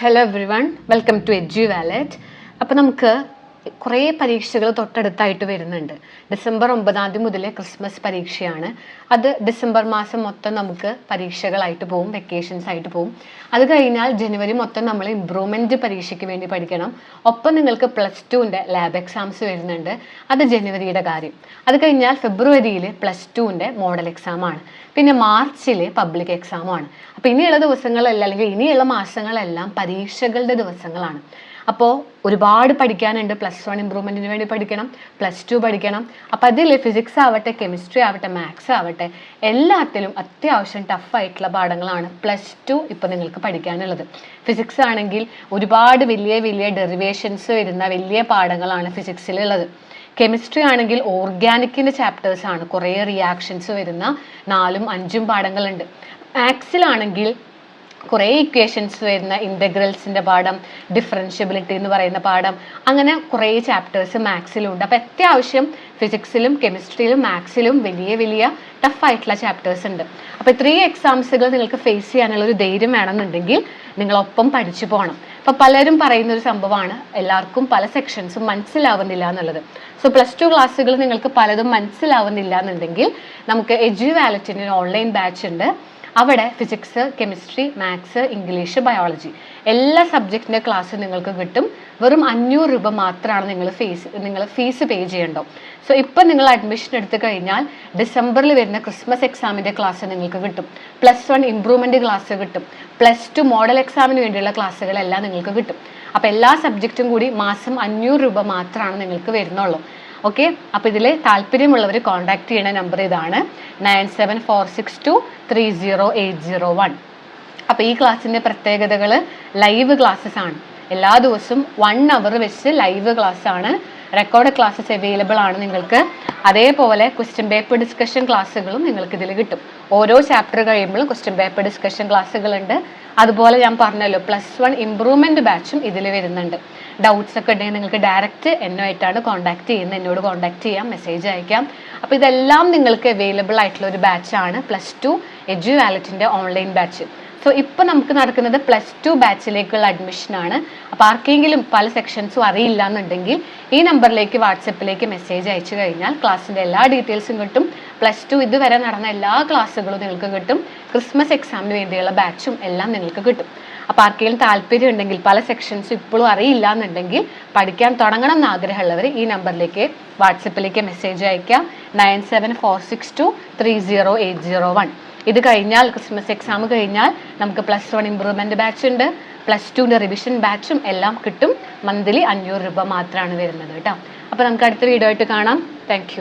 Hello everyone welcome to Edu Wallet അപ്പോൾ നമുക്ക് കുറേ പരീക്ഷകൾ തൊട്ടടുത്തായിട്ട് വരുന്നുണ്ട്. ഡിസംബർ ഒമ്പതാം തീയതി മുതൽ ക്രിസ്മസ് പരീക്ഷയാണ്. അത് ഡിസംബർ മാസം മൊത്തം നമുക്ക് പരീക്ഷകളായിട്ട് പോകും വെക്കേഷൻസ് ആയിട്ട് പോകും അത് കഴിഞ്ഞാൽ ജനുവരി മൊത്തം നമ്മൾ ഇമ്പ്രൂവ്മെന്റ് പരീക്ഷയ്ക്ക് വേണ്ടി പഠിക്കണം. ഒപ്പം നിങ്ങൾക്ക് പ്ലസ് ടുവിന്റെ ലാബ് എക്സാംസ് വരുന്നുണ്ട്. അത് ജനുവരിയുടെ കാര്യം. അത് കഴിഞ്ഞാൽ ഫെബ്രുവരിയിൽ പ്ലസ് ടുവിന്റെ മോഡൽ എക്സാം ആണ്. പിന്നെ മാർച്ചിൽ പബ്ലിക് എക്സാമാണ് അപ്പോൾ ഇനിയുള്ള ദിവസങ്ങളെല്ലാം അല്ലെങ്കിൽ ഇനിയുള്ള മാസങ്ങളെല്ലാം പരീക്ഷകളുടെ ദിവസങ്ങളാണ്. അപ്പോൾ ഒരുപാട് പഠിക്കാനുണ്ട്. പ്ലസ് വൺ ഇമ്പ്രൂവ്മെന്റിന് വേണ്ടി പഠിക്കണം. പ്ലസ് ടു പഠിക്കണം. അപ്പം അതിൽ ഫിസിക്സ് ആവട്ടെ കെമിസ്ട്രി ആവട്ടെ മാത്സ് ആവട്ടെ എല്ലാത്തിലും അത്യാവശ്യം ടഫായിട്ടുള്ള പാഠങ്ങളാണ് പ്ലസ് ടു ഇപ്പോൾ നിങ്ങൾക്ക് പഠിക്കാനുള്ളത്. ഫിസിക്സ് ആണെങ്കിൽ ഒരുപാട് വലിയ വലിയ ഡെറിവേഷൻസ് വരുന്ന വലിയ പാഠങ്ങളാണ് ഫിസിക്സിലുള്ളത് കെമിസ്ട്രി ആണെങ്കിൽ ഓർഗാനിക്കിന്റെ ചാപ്റ്റേഴ്സ് ആണ്. കുറേ റിയാക്ഷൻസ് വരുന്ന നാലും അഞ്ചും പാഠങ്ങളുണ്ട്. മാത്സിലാണെങ്കിൽ കുറേ ഇക്വേഷൻസ് വരുന്ന ഇന്റഗ്രൽസിന്റെ പാഠം ഡിഫറൻഷ്യബിലിറ്റി എന്ന് പറയുന്ന പാഠം അങ്ങനെ കുറേ ചാപ്റ്റേഴ്സ് മാത്സിലുണ്ട് അപ്പോൾ അത്യാവശ്യം ഫിസിക്സിലും കെമിസ്ട്രിയിലും മാത്സിലും വലിയ വലിയ ടഫായിട്ടുള്ള ചാപ്റ്റേഴ്സ് ഉണ്ട്. അപ്പോൾ ഇത്രയും എക്സാംസുകൾ നിങ്ങൾക്ക് ഫേസ് ചെയ്യാനുള്ള ഒരു ധൈര്യം വേണമെന്നുണ്ടെങ്കിൽ നിങ്ങളൊപ്പം പഠിച്ചു പോകണം. അപ്പോൾ പലരും പറയുന്ന ഒരു സംഭവമാണ് എല്ലാവർക്കും പല സെക്ഷൻസും മനസ്സിലാവുന്നില്ല എന്നുള്ളത്. സോ പ്ലസ് ടു ക്ലാസ്സുകൾ നിങ്ങൾക്ക് പലതും മനസ്സിലാവുന്നില്ല എന്നുണ്ടെങ്കിൽ നമുക്ക് എജു വാലറ്റിന്റെ ഓൺലൈൻ ബാച്ച് ഉണ്ട്. അവിടെ physics chemistry maths English biology എല്ലാ സബ്ജക്റ്റിന്റെ ക്ലാസ് നിങ്ങൾക്ക് കിട്ടും. വെറും അഞ്ഞൂറ് രൂപ മാത്രമാണ് നിങ്ങൾ ഫീസ് നിങ്ങൾ ഫീസ് പേ ചെയ്യേണ്ടോ സോ ഇപ്പം നിങ്ങൾ അഡ്മിഷൻ എടുത്തു കഴിഞ്ഞാൽ ഡിസംബറിൽ വരുന്ന ക്രിസ്മസ് എക്സാമിന്റെ ക്ലാസ് നിങ്ങൾക്ക് കിട്ടും. പ്ലസ് വൺ ഇമ്പ്രൂവ്മെന്റ് ക്ലാസ് കിട്ടും. പ്ലസ് ടു മോഡൽ എക്സാമിന് വേണ്ടിയുള്ള ക്ലാസ്സുകളെല്ലാം നിങ്ങൾക്ക് കിട്ടും. അപ്പോൾ എല്ലാ സബ്ജക്റ്റും കൂടി മാസം അഞ്ഞൂറ് രൂപ മാത്രമാണ് നിങ്ങൾക്ക് വരുന്നുള്ളൂ. ഓക്കെ അപ്പോൾ ഇതിൽ താല്പര്യമുള്ളവർ കോൺടാക്ട് ചെയ്യണ നമ്പർ ഇതാണ് nine seven four six two three zero eight zero one അപ്പോൾ ഈ ക്ലാസ്സിന്റെ പ്രത്യേകതകൾ ലൈവ് ക്ലാസ്സസ് ആണ്. എല്ലാ ദിവസവും വൺ അവർ വെച്ച് ലൈവ് ക്ലാസ് ആണ്. റെക്കോർഡ് ക്ലാസ്സസ് അവൈലബിൾ ആണ് നിങ്ങൾക്ക്. അതേപോലെ ക്വസ്റ്റ്യൻ പേപ്പർ ഡിസ്കഷൻ ക്ലാസ്സുകളും നിങ്ങൾക്ക് ഇതിൽ കിട്ടും. ഓരോ ചാപ്റ്റർ കഴിയുമ്പോഴും ക്വസ്റ്റ്യൻ പേപ്പർ ഡിസ്കഷൻ ക്ലാസ്സുകളുണ്ട് അതുപോലെ ഞാൻ പറഞ്ഞല്ലോ പ്ലസ് വൺ ഇമ്പ്രൂവ്മെന്റ് ബാച്ചും ഇതിൽ വരുന്നുണ്ട്. ഡൗട്ട്സ് ഒക്കെ ഉണ്ടെങ്കിൽ നിങ്ങൾക്ക് ഡയറക്റ്റ് എന്നുമായിട്ടാണ് കോൺടാക്ട് ചെയ്യുന്നത്. എന്നോട് കോൺടാക്ട് ചെയ്യാം മെസ്സേജ് അയക്കാം. അപ്പോൾ ഇതെല്ലാം നിങ്ങൾക്ക് അവൈലബിൾ ആയിട്ടുള്ള ഒരു ബാച്ചാണ് പ്ലസ് ടു എജു വാലറ്റിന്റെ ഓൺലൈൻ ബാച്ച് സോ ഇപ്പോൾ നമുക്ക് നടക്കുന്നത് പ്ലസ് ടു ബാച്ചിലേക്കുള്ള അഡ്മിഷനാണ് അപ്പോൾ ആർക്കെങ്കിലും പല സെക്ഷൻസും അറിയില്ല എന്നുണ്ടെങ്കിൽ ഈ നമ്പറിലേക്ക് വാട്സപ്പിലേക്ക് മെസ്സേജ് അയച്ചു കഴിഞ്ഞാൽ ക്ലാസ്സിന്റെ എല്ലാ ഡീറ്റെയിൽസും കിട്ടും. പ്ലസ് ടു ഇതുവരെ നടന്ന എല്ലാ ക്ലാസ്സുകളും നിങ്ങൾക്ക് കിട്ടും. ക്രിസ്മസ് എക്സാമിന് വേണ്ടിയുള്ള ബാച്ചും എല്ലാം നിങ്ങൾക്ക് കിട്ടും. അപ്പോൾ ആർക്കെങ്കിലും താല്പര്യം ഉണ്ടെങ്കിൽ പല സെക്ഷൻസും ഇപ്പോഴും അറിയില്ല എന്നുണ്ടെങ്കിൽ പഠിക്കാൻ തുടങ്ങണം എന്ന് ആഗ്രഹമുള്ളവർ ഈ നമ്പറിലേക്ക് വാട്സപ്പിലേക്ക് മെസ്സേജ് അയക്കാം. Nine seven four six two three zero eight zero one ഇത് കഴിഞ്ഞാൽ ക്രിസ്മസ് എക്സാം കഴിഞ്ഞാൽ നമുക്ക് പ്ലസ് വൺ ഇമ്പ്രൂവ്മെന്റ് ബാച്ച് ഉണ്ട്. പ്ലസ് ടുവിന്റെ റിവിഷൻ ബാച്ചും എല്ലാം കിട്ടും. മന്ത്ലി അഞ്ഞൂറ് രൂപ മാത്രമാണ് വരുന്നത് കേട്ടോ. അപ്പോൾ നമുക്ക് അടുത്ത വീഡിയോ ആയിട്ട് കാണാം. താങ്ക്